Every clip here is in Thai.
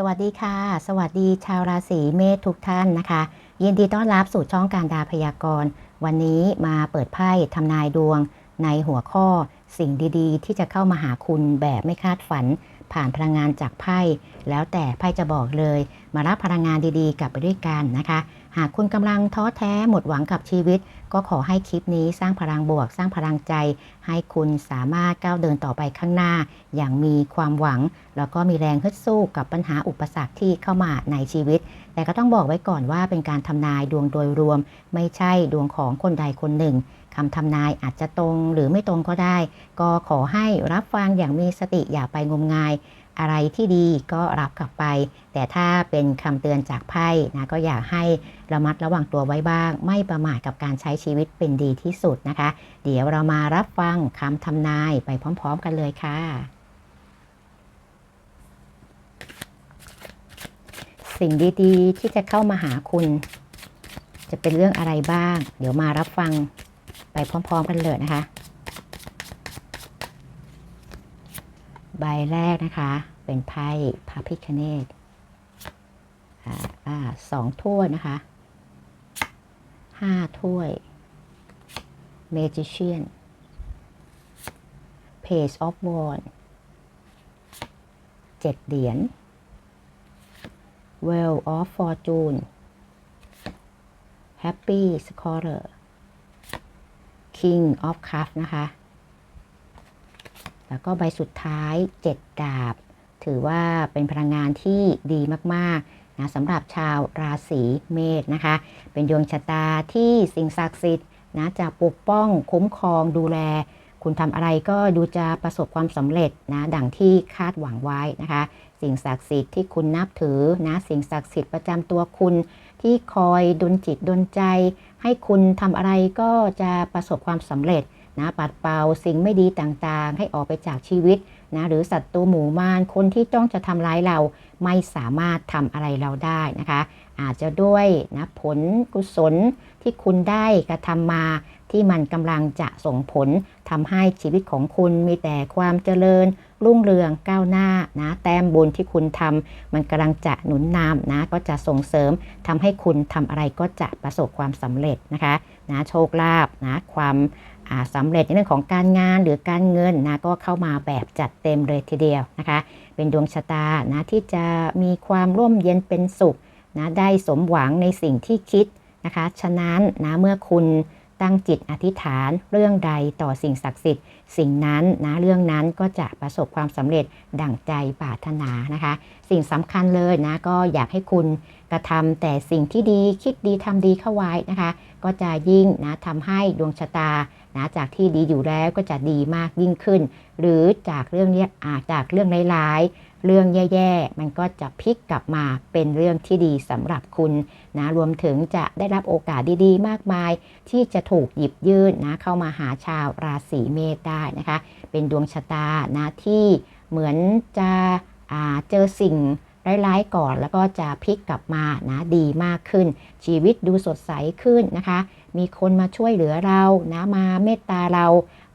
สวัสดีค่ะ สวัสดีชาวราศีเมษทุกท่านนะคะ ยินดีต้อนรับสู่ช่องการดาพยากรณ์ วันนี้มาเปิดไพ่ทำนายดวง ในหัวข้อสิ่งดีๆ ที่จะเข้ามาหาคุณแบบไม่คาดฝัน ผ่านพลังงานจากไพ่แล้วแต่ไพ่จะบอกเลย มารับพลังงานดีๆ กลับไปด้วยกันนะคะ หากคุณกำลังท้อแท้หมดหวังกับชีวิต ก็ขอให้คลิปนี้สร้างพลังบวก สร้างพลังใจ ให้คุณสามารถก้าวเดินต่อไปข้างหน้า อย่างมีความหวัง แล้วก็มีแรงฮึดสู้กับปัญหาอุปสรรคที่เข้ามาในชีวิต แต่ก็ต้องบอกไว้ก่อนว่าเป็นการทำนายดวงโดยรวม ไม่ใช่ดวงของคนใดคนหนึ่งคำทำนายอาจจะตรงหรือไม่ตรงก็ได้ ก็ขอให้รับฟังอย่างมีสติอย่าไปงมงาย อะไรที่ดีก็รับกลับไป แต่ถ้าเป็นคำเตือนจากไพ่นะก็อยากให้ระมัดระวังตัวไว้บ้าง ไม่ประมาทกับการใช้ชีวิตเป็นดีที่สุดนะคะ เดี๋ยวเรามารับฟังคำทำนายไปพร้อม ๆ กันเลยค่ะสิ่งดีๆ ที่จะเข้ามาหาคุณ จะเป็นเรื่องอะไรบ้าง เดี๋ยวมารับฟังไปพร้อม ๆ กันเลยนะคะ ใบแรกนะคะ เป็นไพ่พระพิคเนตสองถ้วยนะคะห้าถ้วยเมจิเชียนเพจออฟวอนเจ็ดเหรียญเวลออฟฟอร์จูนแฮปปี้สคอร์เรอร์คิงออฟคัฟนะคะ แล้วก็ใบสุดท้าย 7 ดาบ ถือว่าเป็นพลังงานที่ดีมากๆนะสำหรับชาวราศีเมษนะคะ เป็นดวงชะตาที่สิ่งศักดิ์สิทธิ์นะจะปกป้องคุ้มครองดูแล คุณทำอะไรก็ดูจะประสบความสำเร็จนะดังที่คาดหวังไว้นะคะ สิ่งศักดิ์สิทธิ์ที่คุณนับถือนะสิ่งศักดิ์สิทธิ์ประจำตัวคุณ ที่คอยดลจิตดลใจ ให้คุณทำอะไรก็จะประสบความสำเร็จ นะปัดเป่าสิ่งไม่ดีต่างๆ ให้ออกไปจากชีวิตนะหรือศัตรูหมู่มารคนที่จ้องจะทำร้ายเราไม่สามารถทำอะไรเราได้นะคะ อาจจะด้วยนะผลกุศลที่คุณได้กระทำมาที่มันกำลังจะส่งผลทำให้ชีวิตของคุณมีแต่ความเจริญ รุ่งเรืองก้าวหน้านะแต้มบุญที่คุณทำมันกำลังจะหนุนนำนะก็จะส่งเสริมทำให้คุณทำอะไรก็จะประสบความสำเร็จนะคะนะโชคลาภนะความ สำเร็จในเรื่องของการงานหรือการเงินนะก็เข้ามาแบบจัดเต็มเลยทีเดียวนะคะ เป็นดวงชะตานะที่จะมีความร่มเย็นเป็นสุขนะได้สมหวังในสิ่งที่คิดนะคะ ฉะนั้นนะเมื่อคุณตั้งจิตอธิษฐานเรื่องใดต่อสิ่งศักดิ์สิทธิ์ สิ่งนั้นนะเรื่องนั้นก็จะประสบความสำเร็จดั่งใจปรารถนานะคะ สิ่งสำคัญเลยนะก็อยากให้คุณ กระทำแต่สิ่งที่ดีคิดดีทำดีเข้าไว้นะคะ ก็จะยิ่งนะทำให้ดวงชะตานะจากที่ดีอยู่แล้วก็จะดีมากยิ่งขึ้น หรือจากเรื่องนี้อาจากเรื่องร้ายๆเรื่องแย่ๆ มันก็จะพลิกกลับมาเป็นเรื่องที่ดีสำหรับคุณนะรวมถึงจะได้รับโอกาสดีๆ มากมาย ที่จะถูกหยิบยื่นนะเข้ามาหาชาวราศีเมษได้นะคะ เป็นดวงชะตานะที่เหมือนจะเจอสิ่ง ร้ายๆก่อน แล้วก็จะพลิกกลับมานะดีมากขึ้น ชีวิตดูสดใสขึ้นนะคะ มีคนมาช่วยเหลือเรานะมาเมตตาเรา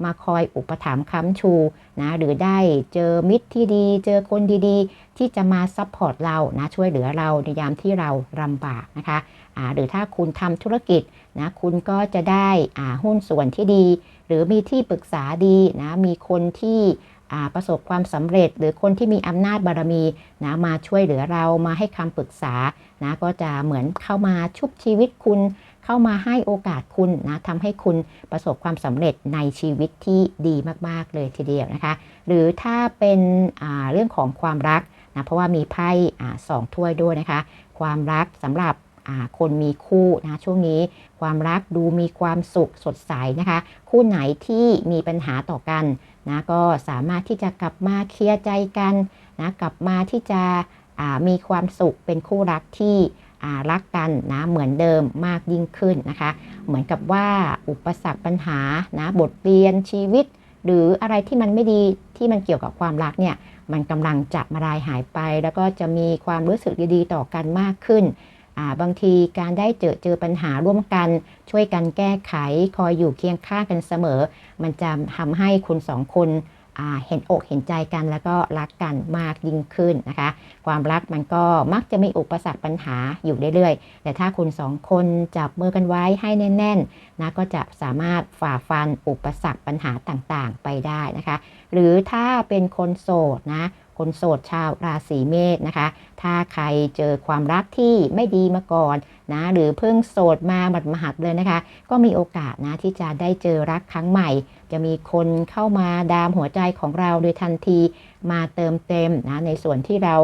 มาคอยอุปถัมภ์ค้ำชูนะหรือได้เจอมิตรที่ดี เจอคนดีๆ ที่จะมาซัพพอร์ตเรานะช่วยเหลือเราในยามที่เราลำบากนะคะะหรือถ้าคุณทำธุรกิจนะคุณก็จะได้หุ้นส่วนที่ดี หรือมีที่ปรึกษาดีนะมีคนที่ ประสบความสำเร็จ หรือคนที่มีอำนาจบารมีนะมาช่วยเหลือเรามาให้คำปรึกษานะก็จะเหมือนเข้ามาชุบชีวิตคุณ เข้ามาให้โอกาสคุณนะทำให้คุณประสบความสำเร็จในชีวิตที่ดีมากๆเลยทีเดียวนะคะ หรือถ้าเป็นเรื่องของความรักนะเพราะว่ามีไพ่สองถ้วยด้วยนะคะ ความรักสำหรับ คนมีคู่นะช่วงนี้ความรักดูมีความสุขสดใสนะคะ คู่ไหนที่มีปัญหาต่อกันนะก็สามารถที่จะกลับมาเคลียร์ใจกันนะกลับมาที่จะมีความสุขเป็นคู่รักที่รักกันนะเหมือนเดิมมากยิ่งขึ้นนะคะ เหมือนกับว่าอุปสรรคปัญหานะบทเรียนชีวิต หรืออะไรที่มันไม่ดีที่มันเกี่ยวกับความรักเนี่ยมันกำลังจะมาลายหายไป แล้วก็จะมีความรู้สึกดีๆต่อกันมากขึ้น บางทีการได้เจอเจอปัญหาร่วมกัน ช่วยกันแก้ไข คอยอยู่เคียงข้างกันเสมอ มันจะทำให้คุณสองคนเห็นอกเห็นใจกันแล้วก็รักกันมากยิ่งขึ้นนะคะ ความรักมันก็มักจะมีอุปสรรคปัญหาอยู่เรื่อยๆแต่ถ้าคุณสองคนจับมือกันไว้ให้แน่นๆนะก็จะสามารถฝ่าฟันอุปสรรคปัญหาต่างๆไปได้นะคะ หรือถ้าเป็นคนโสดนะ คนโสดชาวราศีเมษนะคะ ถ้าใครเจอความรักที่ไม่ดีมาก่อนนะหรือเพิ่งโสดมาหมัดมหัดเลยนะคะ ก็มีโอกาสนะที่จะได้เจอรักครั้งใหม่ จะมีคนเข้ามาดามหัวใจของเราโดยทันทีมาเติมเต็มนะในส่วนที่เรา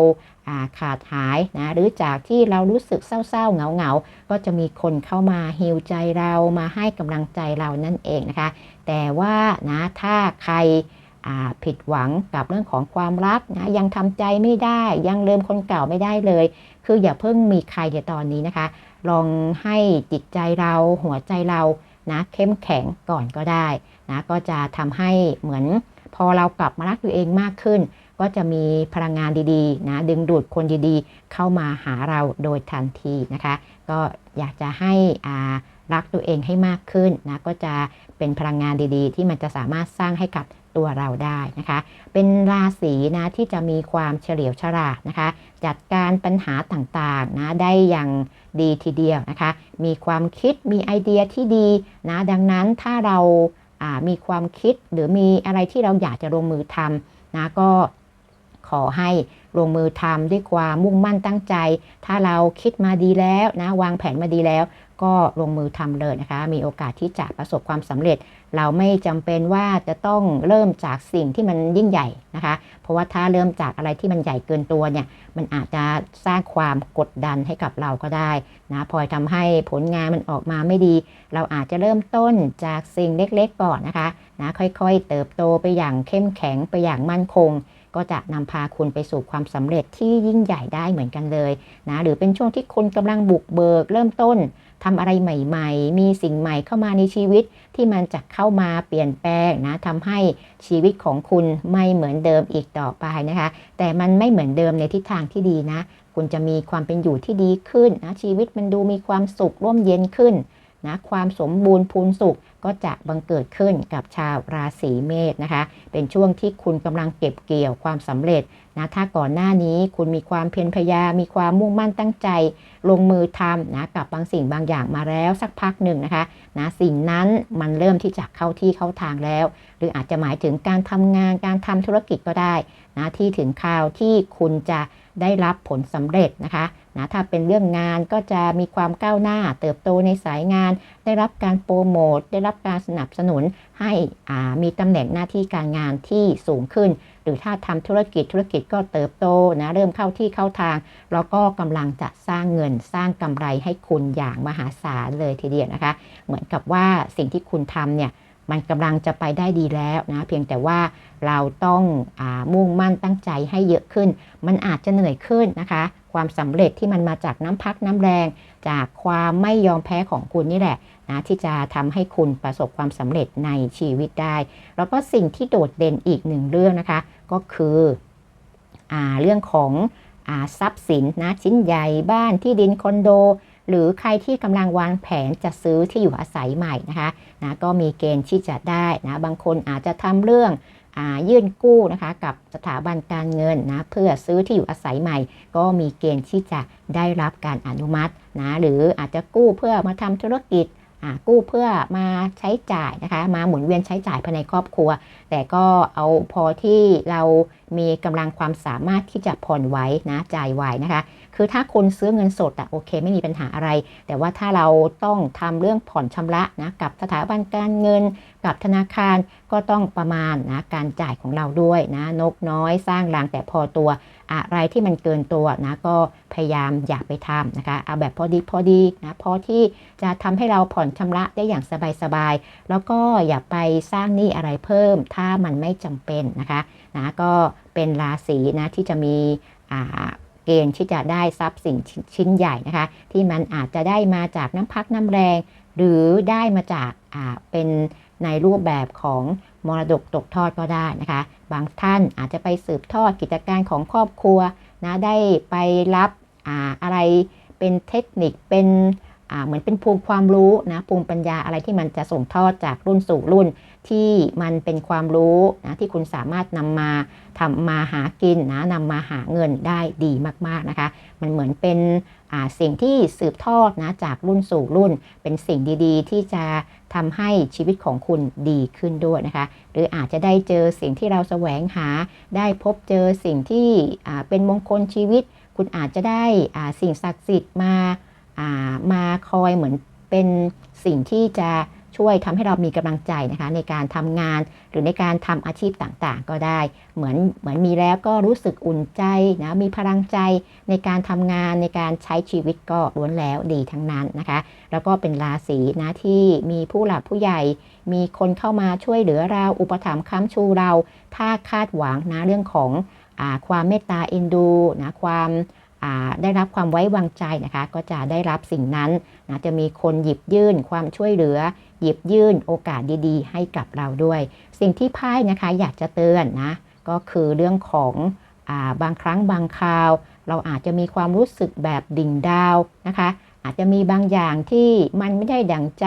าขาดหายนะหรือจากที่เรารู้สึกเศร้าๆเหงาๆ ก็จะมีคนเข้ามาฮิวใจเรามาให้กำลังใจเรานั่นเองนะคะ แต่ว่านะถ้าใคร ผิดหวังกับเรื่องของความรักนะยังทำใจไม่ได้ยังเริ่มคนเก่าไม่ได้เลย คืออย่าเพิ่งมีใครในตอนนี้นะคะ ลองให้จิตใจเราหัวใจเรานะเข้มแข็งก่อนก็ได้นะก็จะทำให้เหมือนพอเรากลับมารักตัวเองมากขึ้น ก็จะมีพลังงานดีๆนะดึงดูดคนดีๆ เข้ามาหาเราโดยทันทีนะคะ ก็อยากจะให้อารักตัวเองให้มากขึ้นนะก็จะเป็นพลังงานดีๆ ที่มันจะสามารถสร้างให้กับ ตัวเราได้นะคะ เป็นราศีนะที่จะมีความเฉลียวฉลาดนะคะ จัดการปัญหาต่างๆนะได้อย่างดีทีเดียวนะคะ มีความคิดมีไอเดียที่ดีนะดังนั้นถ้าเราามีความคิดหรือมีอะไรที่เราอยากจะลงมือทำนะก็ขอให้ลงมือทำด้วยความมุ่งมั่นตั้งใจ ถ้าเราคิดมาดีแล้วนะวางแผนมาดีแล้ว ก็ลงมือทำเลยนะคะ มีโอกาสที่จะประสบความสำเร็จ เราไม่จำเป็นว่าจะต้องเริ่มจากสิ่งที่มันยิ่งใหญ่นะคะ เพราะว่าถ้าเริ่มจากอะไรที่มันใหญ่เกินตัวเนี่ย มันอาจจะสร้างความกดดันให้กับเราก็ได้นะพอทำให้ผลงานมันออกมาไม่ดี เราอาจจะเริ่มต้นจากสิ่งเล็กๆก่อนนะคะนะค่อยๆ เติบโตไปอย่างเข้มแข็งไปอย่างมั่นคงก็จะนำพาคุณไปสู่ความสำเร็จที่ยิ่งใหญ่ได้เหมือนกันเลยนะหรือเป็นช่วงที่คุณกำลังบุกเบิกเริ่มต้น ทำอะไรใหม่ ๆ มีสิ่งใหม่เข้ามาในชีวิตที่มันจะเข้ามาเปลี่ยนแปลงนะทำให้ชีวิตของคุณไม่เหมือนเดิมอีกต่อไปนะคะ แต่มันไม่เหมือนเดิมในทิศทางที่ดีนะ คุณจะมีความเป็นอยู่ที่ดีขึ้นนะชีวิตมันดูมีความสุขร่มเย็นขึ้น นะความสมบูรณ์พูนสุขก็จะบังเกิดขึ้นกับชาวราศีเมษนะคะ เป็นช่วงที่คุณกำลังเก็บเกี่ยวความสำเร็จนะถ้าก่อนหน้านี้คุณมีความเพียรพยายามมีความมุ่งมั่นตั้งใจ ลงมือทำนะกับบางสิ่งบางอย่างมาแล้วสักพักหนึ่งนะคะนะสิ่งนั้นมันเริ่มที่จะเข้าที่เข้าทางแล้ว หรืออาจจะหมายถึงการทำงานการทำธุรกิจก็ได้นะที่ถึงคราวที่คุณจะได้รับผลสำเร็จนะคะ นะถ้าเป็นเรื่องงานก็จะมีความก้าวหน้าเติบโตในสายงาน ได้รับการโปรโมทได้รับการสนับสนุนให้มีตำแหน่งหน้าที่การงานที่สูงขึ้น หรือถ้าทำธุรกิจธุรกิจก็เติบโตนะเริ่มเข้าที่เข้าทาง แล้วก็กำลังจะสร้างเงินสร้างกำไรให้คุณอย่างมหาศาลเลยทีเดียวนะคะ เหมือนกับว่าสิ่งที่คุณทำเนี่ยมันกำลังจะไปได้ดีแล้วนะเพียงแต่ว่าเราต้องอมุ่งมั่นตั้งใจให้เยอะขึ้น มันอาจจะเหนื่อยขึ้นนะคะ ความสำเร็จที่มันมาจากน้ำพักน้ำแรง จากความไม่ยอมแพ้ของคุณนี่แหละนะที่จะทำให้คุณประสบความสำเร็จในชีวิตได้ แล้วก็สิ่งที่โดดเด่นอีกหนึ่งเรื่องนะคะ ก็คืออเรื่องของอทรัพย์สินนะชิ้นใหญ่บ้านที่ดินคอนโด หรือใครที่กำลังวางแผนจะซื้อที่อยู่อาศัยใหม่นะคะนะก็มีเกณฑ์ที่จะได้นะบางคนอาจจะทำเรื่อง ยื่นกู้นะคะกับสถาบันการเงินนะเพื่อซื้อที่อยู่อาศัยใหม่ ก็มีเกณฑ์ที่จะได้รับการอนุมัตินะหรืออาจจะกู้เพื่อมาทำธุรกิจกู้เพื่อมาใช้จ่ายนะคะ มาหมุนเวียนใช้จ่ายภายในครอบครัว แต่ก็เอาพอที่เรามีกำลังความสามารถที่จะผ่อนไว้นะจ่ายไหวนะคะ คือถ้าคนซื้อเงินสดอะโอเค ไม่มีปัญหาอะไร แต่ว่าถ้าเราต้องทำเรื่องผ่อนชำระนะกับสถาบันการเงิน กับธนาคารก็ต้องประมาณนะการจ่ายของเราด้วยนะนกน้อยสร้างรางแต่พอตัวอะไรที่มันเกินตัวนะก็พยายามอย่าไปทำนะคะ เอาแบบพอดีพอดีนะพอที่จะทำให้เราผ่อนชำระได้อย่างสบายๆแล้วก็อย่าไปสร้างหนี้อะไรเพิ่ม ถ้ามันไม่จำเป็นนะคะนะก็เป็นราศีนะที่จะมีอ่า เกณฑ์ที่จะได้ทรัพย์สินชิ้นใหญ่นะคะ ที่มันอาจจะได้มาจากน้ำพักน้ำแรง หรือได้มาจากาเป็นในรูปแบบของมรดกตกทอดก็ได้นะคะ บางท่านอาจจะไปสืบทอดกิจการของครอบครัวนะได้ไปรับออะไรเป็นเทคนิคเป็น เหมือนเป็นภูมิความรู้นะภูมิปัญญาอะไรที่มันจะส่งทอดจากรุ่นสู่รุ่น ที่มันเป็นความรู้นะที่คุณสามารถนำมาทำมาหากินนะนำมาหาเงินได้ดีมากๆนะคะ มันเหมือนเป็นอ่าสิ่งที่สืบทอดนะจากรุ่นสู่รุ่น เป็นสิ่งดีๆ ที่จะทำให้ชีวิตของคุณดีขึ้นด้วยนะคะ หรืออาจจะได้เจอสิ่งที่เราแสวงหา ได้พบเจอสิ่งที่อ่าเป็นมงคลชีวิต คุณอาจจะได้อ่าสิ่งศักดิ์สิทธิ์มา มาคอยเหมือนเป็นสิ่งที่จะช่วยทำให้เรามีกำลังใจนะคะในการทำงานหรือในการทำอาชีพต่างๆ ก็ได้ เหมือนเหมือนมีแล้วก็รู้สึกอุ่นใจนะมีพลังใจในการทำงานในการใช้ชีวิตก็ล้วนแล้วดีทั้งนั้นนะคะ แล้วก็เป็นราศีนะที่มีผู้หลักผู้ใหญ่ มีคนเข้ามาช่วยเหลือเราอุปถัมภ์ค้ำชูเรา ถ้าคาดหวังนะเรื่องของอความเมตตาเอ็นดูนะความ ได้รับความไว้วางใจนะคะ ก็จะได้รับสิ่งนั้นนะจะมีคนหยิบยื่นความช่วยเหลือ หยิบยื่นโอกาสดีๆ ให้กับเราด้วย สิ่งที่ไพ่นะคะอยากจะเตือนนะก็คือเรื่องของอบางครั้งบางคราว เราอาจจะมีความรู้สึกแบบดิ่งดาวนะคะ อาจจะมีบางอย่างที่มันไม่ได้ดังใจ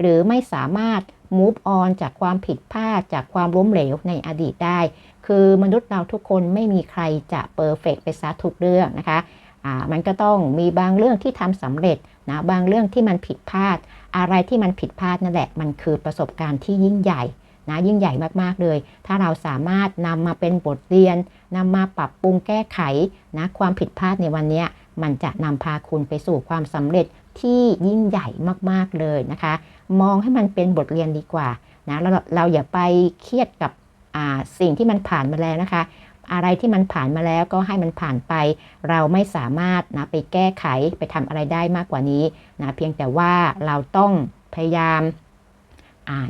หรือไม่สามารถ move on จากความผิดพลาดจากความล้มเหลวในอดีตได้ คือมนุษย์เราทุกคนไม่มีใครจะเปอร์เฟกไปซะทุกเรื่องนะคะอ่ามันก็ต้องมีบางเรื่องที่ทำสำเร็จนะบางเรื่องที่มันผิดพลาด อะไรที่มันผิดพลาดนั่นแหละมันคือประสบการณ์ที่ยิ่งใหญ่นะยิ่งใหญ่มากๆเลย ถ้าเราสามารถนำมาเป็นบทเรียนนำมาปรับปรุงแก้ไขนะความผิดพลาดในวันนี้มันจะนำพาคุณไปสู่ความสำเร็จที่ยิ่งใหญ่มากๆเลยนะคะ มองให้มันเป็นบทเรียนดีกว่านะเราเราอย่าไปเครียดกับ สิ่งที่มันผ่านมาแล้วนะคะ อะไรที่มันผ่านมาแล้วก็ให้มันผ่านไป เราไม่สามารถนะไปแก้ไขไปทำอะไรได้มากกว่านี้นะเพียงแต่ว่าเราต้องพยายาม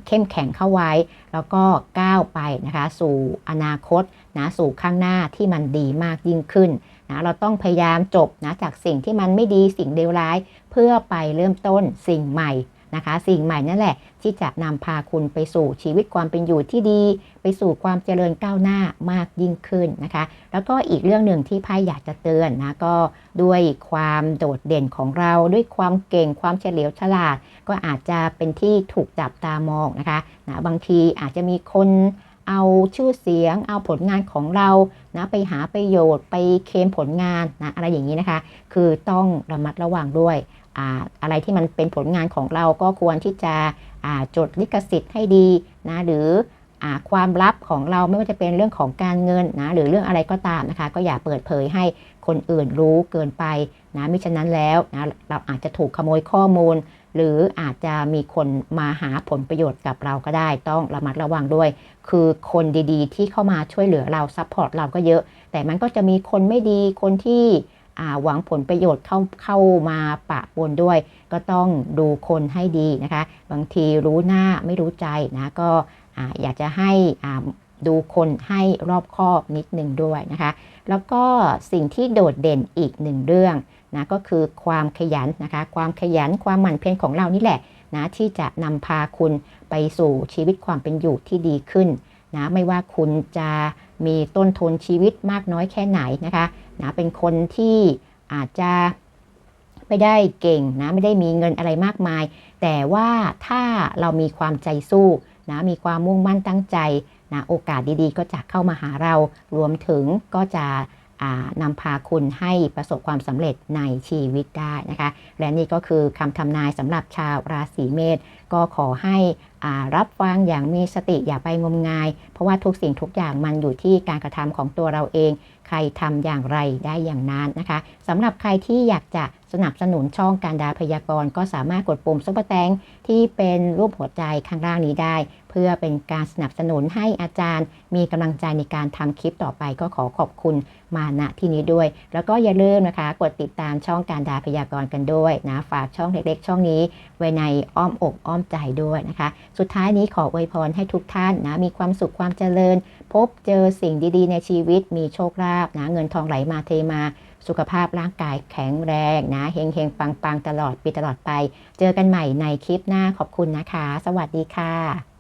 เข้มแข็งเข้าไว้ แล้วก็ก้าวไปนะคะ สู่อนาคตนะสู่ข้างหน้าที่มันดีมากยิ่งขึ้นนะเราต้องพยายามจบนะจากสิ่งที่มันไม่ดีสิ่งเลวร้าย เพื่อไปเริ่มต้นสิ่งใหม่นะคะ สิ่งใหม่นั่นแหละ ที่จะนำพาคุณไปสู่ชีวิตความเป็นอยู่ที่ดี ไปสู่ความเจริญก้าวหน้ามากยิ่งขึ้นนะคะ แล้วก็อีกเรื่องหนึ่งที่ไพ่อยากจะเตือนนะก็ด้วยความโดดเด่นของเราด้วยความเก่งความเฉลียวฉลาด ก็อาจจะเป็นที่ถูกจับตามองนะคะนะบางทีอาจจะมีคนเอาชื่อเสียง เอาผลงานของเรานะไปหาประโยชน์ไปเคลมผลงานนะอะไรอย่างนี้นะคะ คือต้องระมัดระวังด้วย อะไรที่มันเป็นผลงานของเราก็ควรที่จะจดลิขสิทธิ์ให้ดีนะหรืออความลับของเราไม่ว่าจะเป็นเรื่องของการเงินนะหรือเรื่องอะไรก็ตามนะคะ ก็อย่าเปิดเผยให้คนอื่นรู้เกินไปนะมิฉะนั้นแล้วนะเราอาจจะถูกขโมยข้อมูล หรืออาจจะมีคนมาหาผลประโยชน์กับเราก็ได้ ต้องระมัดระวังด้วย คือคนดีๆ ที่เข้ามาช่วยเหลือเราซัพพอร์ตเราก็เยอะ แต่มันก็จะมีคนไม่ดีคนที่ หวังผลประโยชน์เข้าเข้ามาปะปนด้วย ก็ต้องดูคนให้ดีนะคะ บางทีรู้หน้าไม่รู้ใจนะก็อยากจะให้ดูคนให้รอบคอบนิดหนึ่งด้วยนะคะ แล้วก็สิ่งที่โดดเด่นอีกหนึ่งเรื่องนะก็คือความขยันนะคะ ความขยันความหมั่นเพียรของเรานี่แหละนะที่จะนำพาคุณไปสู่ชีวิตความเป็นอยู่ที่ดีขึ้นนะไม่ว่าคุณจะมีต้นทุนชีวิตมากน้อยแค่ไหนนะคะ นะเป็นคนที่อาจจะไม่ได้เก่งนะไม่ได้มีเงินอะไรมากมาย แต่ว่าถ้าเรามีความใจสู้นะมีความมุ่งมั่นตั้งใจนะโอกาสดีๆ ก็จะเข้ามาหาเรารวมถึงก็จะ นำพาคุณให้ประสบความสำเร็จในชีวิตได้นะคะ และนี่ก็คือคำทำนายสำหรับชาวราศีเมษก็ขอให้รับฟังอย่างมีสติอย่าไปงมงาย เพราะว่าทุกสิ่งทุกอย่างมันอยู่ที่การกระทำของตัวเราเอง ใครทำอย่างไรได้อย่างนั้นนะคะสำหรับใครที่อยากจะสนับสนุนช่องการดาพยากรณ์ก็สามารถกดปุ่มซุปเปอร์แตงที่เป็นรูปหัวใจข้างล่างนี้ได้ พื่อเป็นการสนับสนุนให้อาจารย์ มีกำลังใจในการทำคลิปต่อไปก็ขอขอบคุณมาณที่นี้ด้วย แล้วก็อย่าลืมนะคะ กดติดตามช่องการดาพยากรณ์กันด้วยนะฝากช่องเล็กๆ ช่องนี้ ไว้ในอ้อมอกอ้อมใจด้วยนะคะ สุดท้ายนี้ขออวยพรให้ทุกท่านนะมีความสุขความเจริญ พบเจอสิ่งดีๆ ในชีวิต มีโชคลาภนะเงินทองไหลมาเทมาสุขภาพร่างกายแข็งแรงนะเฮงเฮงปังปังๆตลอดปีตลอดไป เจอกันใหม่ในคลิปหน้าขอบคุณนะคะ สวัสดีค่ะ